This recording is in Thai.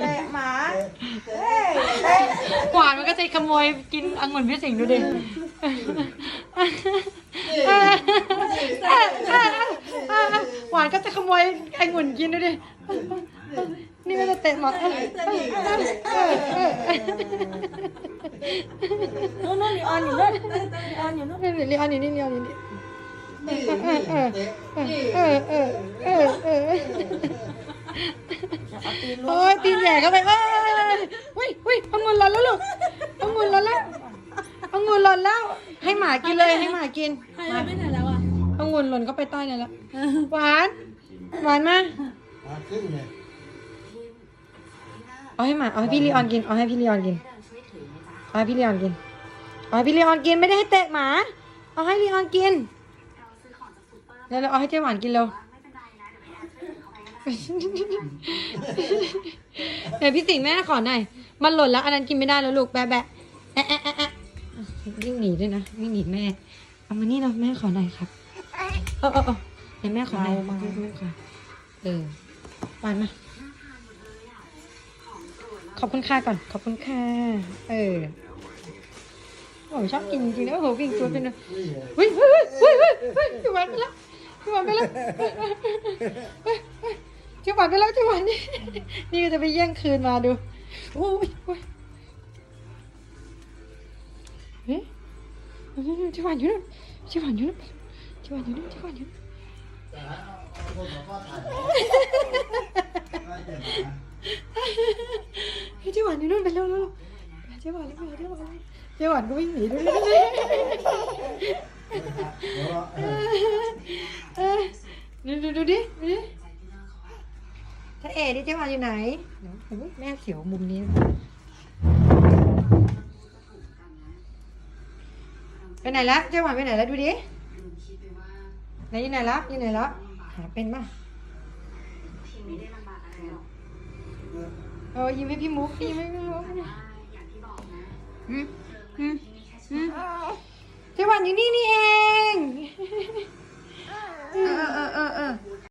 เตะหมาเฮ้ยเตะหวานมันก็จะขโมยกินองุ่นพี่สิงห์ดูดิหวานก็จะขโมยองุ่นกินดูดิ นี่ก็จะเตะหมาเออเออเออนู่นนู่นลีออนอยู่นู่นลีออนอยู่นู่นนี่เรียนอยู่นี่เรียนอยู่นี่เออเออเออเออเออ ตีนลโอ้งยตีนใหญ่เข้าไปเอ้ยอุ้ยอุ้ยองุ่นหล่นแล้วลูกองุ่นหล่นแล้วองุ่นหล่นแล้ว ให้หมากินเลยให้หมากินหายไปไหนแล้วอะองุ่นหล่นเข้าไปใต้เนี่ยแล้วหวานหวานมามาขึ้นเลยเอาให้หมาเอาให้พี่ลีออนกินเอาให้พี่ลีออนกินเอาให้พี่ลีออนกินเอาให้พี่ลีออนกินไม่ได้ให้เตะหมา เอาให้ลีออนกินแล้วเราเอาให้เจ๊หวานกินเร็ว เดี๋ยวพี่สิงห์แม่ขอหน่อย มันหล่นแล้ว อันนั้นกินไม่ได้แล้วลูกแบะแบะแอะแอะแอะแอะวิ่งหนีด้วยนะวิ่งหนีแม่ เอามานี่เราแม่ขอหน่อยครับเออเออเออเดี๋ยวแม่ขอหน่อยแม่ขอเออหวานมา ขอบคุณค่าก่อน ขอบคุณค่าเออโอ้ชอบกินจริงๆนะโอ้โหวิ่งตัวเป็นเฮ้ยเฮ้ยเฮ้ยเฮ้ยเฮ้ยจังหวะไปแล้วจังหวะไปแล้วเฮ้ยเฮ้ย จังหวะไปแล้วจังหวะนี้นี่จะไปแย่งคืนมาดูโอ้ยโอ้ยเฮ้ยจังหวะอยู่นู่นจังหวะอยู่นู่นจังหวะอยู่นู่นจังหวะอยู่นู่นคนบอกว่าถ่ายเฮ้ยเจ๊หวานอยู่นู่นไปเร็วเร็วเจ๊หวานเร็วเจ๊หวานเจ๊หวานก็วิ่งหนีด้วยเดี๋ยวเราเออดูดูดูดิ ถ้าเอ๋ดิเจ๊วานอยู่ไหนเดี๋ยวโอ้ยแม่เขียวมุมนี้นะไปไหนละเจ๊หวานไปไหนแล้วดูดิไหนอยู่ไหนละอยู่ไหนละหาเป็นป่ะเออยิ้มให้พี่มุกยิ้มให้พี่มุกอืมอืมอืมเจ๊หวานอยู่นี่นี่เอง เออเออเออเออ